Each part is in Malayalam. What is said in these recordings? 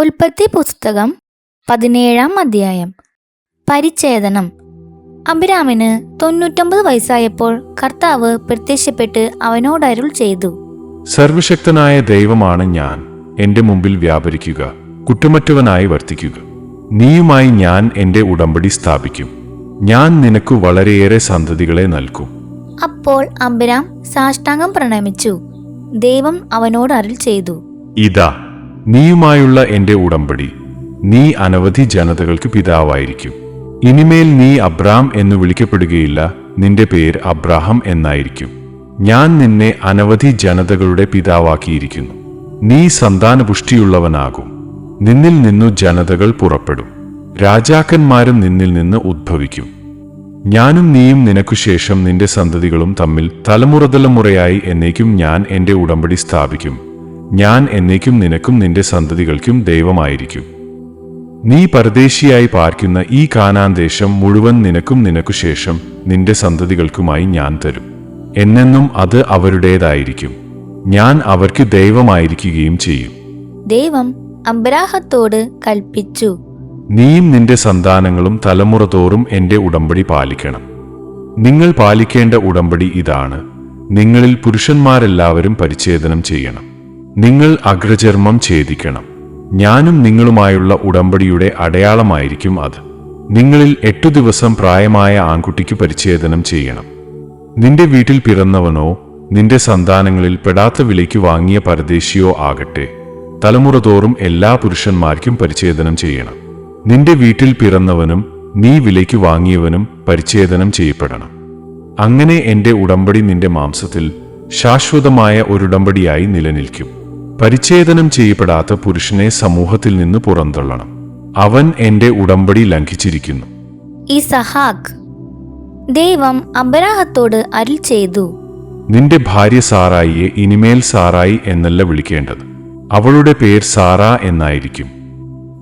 ഉൽപ്പത്തി പുസ്തകം പതിനേഴാം അധ്യായം. പരിച്ഛേദനം. അഭിരാമിന് തൊണ്ണൂറ്റൊമ്പത് വയസ്സായപ്പോൾ കർത്താവ് പ്രത്യക്ഷപ്പെട്ട് അവനോട് അരുൾ ചെയ്തു. സർവശക്തനായ ദൈവമാണ് ഞാൻ. എന്റെ മുമ്പിൽ വ്യാപരിക്കുക കുറ്റമറ്റവനായി വർത്തിക്കുക. നീയുമായി ഞാൻ എന്റെ ഉടമ്പടി സ്ഥാപിക്കും. ഞാൻ നിനക്ക് വളരെയേറെ സന്തതികളെ നൽകും. അപ്പോൾ അബ്രാം സാഷ്ടാംഗം പ്രണമിച്ചു. ദൈവം അവനോട് അരുൾ ചെയ്തു. ഇതാ നീയുമായുള്ള എന്റെ ഉടമ്പടി. നീ അനവധി ജനതകൾക്ക് പിതാവായിരിക്കും. ഇനിമേൽ നീ അബ്രാം എന്ന് വിളിക്കപ്പെടുകയില്ല നിന്റെ പേര് അബ്രാഹം എന്നായിരിക്കും. ഞാൻ നിന്നെ അനവധി ജനതകളുടെ പിതാവാക്കിയിരിക്കുന്നു. നീ സന്താനപുഷ്ടിയുള്ളവനാകും. നിന്നിൽ നിന്നു ജനതകൾ പുറപ്പെടും. രാജാക്കന്മാരും നിന്നിൽ നിന്ന് ഉദ്ഭവിക്കും. ഞാനും നീയും നിനക്കു ശേഷം നിന്റെ സന്തതികളും തമ്മിൽ തലമുറ തലമുറയായി എന്നേക്കും ഞാൻ എന്റെ ഉടമ്പടി സ്ഥാപിക്കും. ഞാൻ എന്നേക്കും നിനക്കും നിന്റെ സന്തതികൾക്കും ദൈവമായിരിക്കും. നീ പരദേശിയായി പാർക്കുന്ന ഈ കാനാൻ ദേശം മുഴുവൻ നിനക്കും നിനക്കു ശേഷം നിന്റെ സന്തതികൾക്കുമായി ഞാൻ തരും. എന്നെന്നും അത് അവരുടേതായിരിക്കും. ഞാൻ അവർക്ക് ദൈവമായിരിക്കുകയും ചെയ്യും. ദൈവം അബ്രാഹത്തോട് കൽപ്പിച്ചു. നീയും നിന്റെ സന്താനങ്ങളും തലമുറ തോറും എന്റെ ഉടമ്പടി പാലിക്കണം. നിങ്ങൾ പാലിക്കേണ്ട ഉടമ്പടി ഇതാണ്. നിങ്ങളിൽ പുരുഷന്മാരെല്ലാവരും പരിച്ഛേദനം ചെയ്യണം. നിങ്ങൾ അഗ്രചർമ്മം ഛേദിക്കണം. ഞാനും നിങ്ങളുമായുള്ള ഉടമ്പടിയുടെ അടയാളമായിരിക്കും അത്. നിങ്ങളിൽ എട്ടു ദിവസം പ്രായമായ ആൺകുട്ടിക്ക് പരിച്ഛേദനം ചെയ്യണം. നിന്റെ വീട്ടിൽ പിറന്നവനോ നിന്റെ സന്താനങ്ങളിൽ പെടാത്ത വിലയ്ക്ക് വാങ്ങിയ പരദേശിയോ ആകട്ടെ. തലമുറ തോറും എല്ലാ പുരുഷന്മാർക്കും പരിച്ഛേദനം ചെയ്യണം. നിന്റെ വീട്ടിൽ പിറന്നവനും നീ വിലയ്ക്ക് വാങ്ങിയവനും പരിച്ഛേദനം ചെയ്യപ്പെടണം. അങ്ങനെ എന്റെ ഉടമ്പടി നിന്റെ മാംസത്തിൽ ശാശ്വതമായ ഒരുടമ്പടിയായി നിലനിൽക്കും. പരിച്ഛേദനം ചെയ്യപ്പെടാത്ത പുരുഷനെ സമൂഹത്തിൽ നിന്ന് പുറന്തള്ളണം. അവൻ എന്റെ ഉടമ്പടി ലംഘിച്ചിരിക്കുന്നു. ഇസഹാക്ക് ദൈവം അബ്രാഹത്തോട് അരുൾ ചെയ്തു. നിന്റെ ഭാര്യ സാറായിയെ ഇനിമേൽ സാറായി എന്നല്ല വിളിക്കേണ്ടത്. അവളുടെ പേർ സാറ എന്നായിരിക്കും.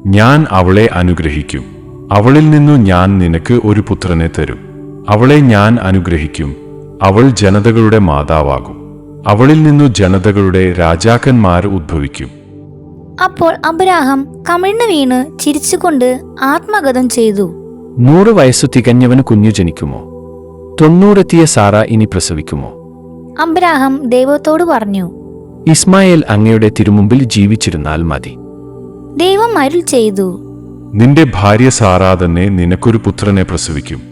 ഞാൻ അവളെ അനുഗ്രഹിക്കും. അവളിൽ നിന്നു ഞാൻ നിനക്ക് ഒരു പുത്രനെ തരും. അവളെ ഞാൻ അനുഗ്രഹിക്കും. അവൾ ജനതകളുടെ മാതാവാകും. അവളിൽ നിന്നു ജനതകളുടെ രാജാക്കന്മാർ ഉദ്ഭവിക്കും. അപ്പോൾ അബ്രാഹം കമിഴ്ന്നു വീണ് ചിരിച്ചുകൊണ്ട് ആത്മഗതം ചെയ്തു. നൂറ് വയസ്സു തികഞ്ഞവന് കുഞ്ഞു ജനിക്കുമോ? തൊണ്ണൂറെത്തിയ സാറ ഇനി പ്രസവിക്കുമോ? അബ്രാഹം ദൈവത്തോട് പറഞ്ഞു ഇസ്മായേൽ അങ്ങയുടെ തിരുമുമ്പിൽ ജീവിച്ചിരുന്നാൽ മതി. ദൈവം അരുൾ ചെയ്തു. നിന്റെ ഭാര്യ സാറാ തന്നെ നിനക്കൊരു പുത്രനെ പ്രസവിക്കും.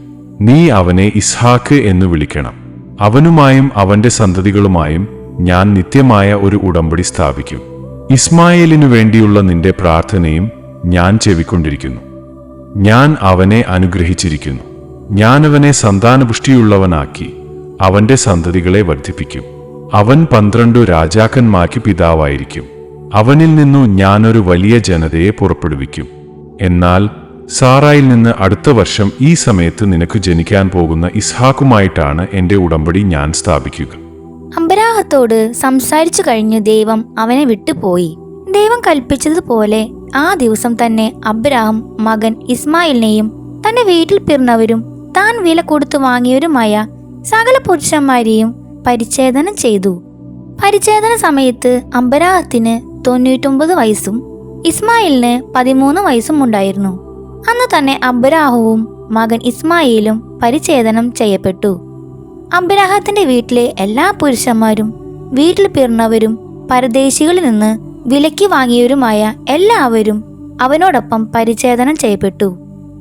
നീ അവനെ ഇസ്ഹാക്ക് എന്ന് വിളിക്കണം. അവനുമായും അവന്റെ സന്തതികളുമായും ഞാൻ നിത്യമായ ഒരു ഉടമ്പടി സ്ഥാപിക്കും. ഇസ്മായേലിനു വേണ്ടിയുള്ള നിന്റെ പ്രാർത്ഥനയും ഞാൻ ചെവിക്കൊണ്ടിരിക്കുന്നു. ഞാൻ അവനെ അനുഗ്രഹിച്ചിരിക്കുന്നു. ഞാനവനെ സന്താനപുഷ്ടിയുള്ളവനാക്കി അവന്റെ സന്തതികളെ വർദ്ധിപ്പിക്കും. അവൻ പന്ത്രണ്ടു രാജാക്കന്മാർക്ക് പിതാവായിരിക്കും. അവനിൽ നിന്നു ഞാനൊരു വലിയ ജനതയെ പുറപ്പെടുവിക്കും. എന്നാൽ സാറായിൽ നിന്ന് അടുത്ത വർഷം ഈ സമയത്ത് നിനക്ക് ജനിക്കാൻ പോകുന്ന ഇസ്ഹാക്കുമായിട്ടാണ് എന്റെ ഉടമ്പടി ഞാൻ സ്ഥാപിക്കുക. അബരാഹത്തോട് സംസാരിച്ചു കഴിഞ്ഞ് ദൈവം അവനെ വിട്ടുപോയി. ദൈവം കൽപ്പിച്ചതുപോലെ ആ ദിവസം തന്നെ അബ്രാഹം മകൻ ഇസ്മായിലിനെയും തന്റെ വീട്ടിൽ പിറന്നവരും താൻ വില കൊടുത്തു വാങ്ങിയവരുമായ സകല പുരുഷന്മാരെയും പരിച്ഛേദനം ചെയ്തു. പരിച്ഛേദന സമയത്ത് അമ്പരാഹത്തിന് തൊണ്ണൂറ്റൊമ്പത് വയസ്സും ഇസ്മായിലിന് പതിമൂന്ന് വയസ്സും ഉണ്ടായിരുന്നു. അന്ന് തന്നെ അബ്രാഹവും മകൻ ഇസ്മായിലും പരിച്ഛേദനം ചെയ്യപ്പെട്ടു. അബ്രാഹത്തിന്റെ വീട്ടിലെ എല്ലാ പുരുഷന്മാരും വീട്ടിൽ പിറന്നവരും പരദേശികളിൽ നിന്ന് വിലക്കി വാങ്ങിയവരുമായ എല്ലാവരും അവനോടൊപ്പം പരിച്ഛേദനം ചെയ്യപ്പെട്ടു.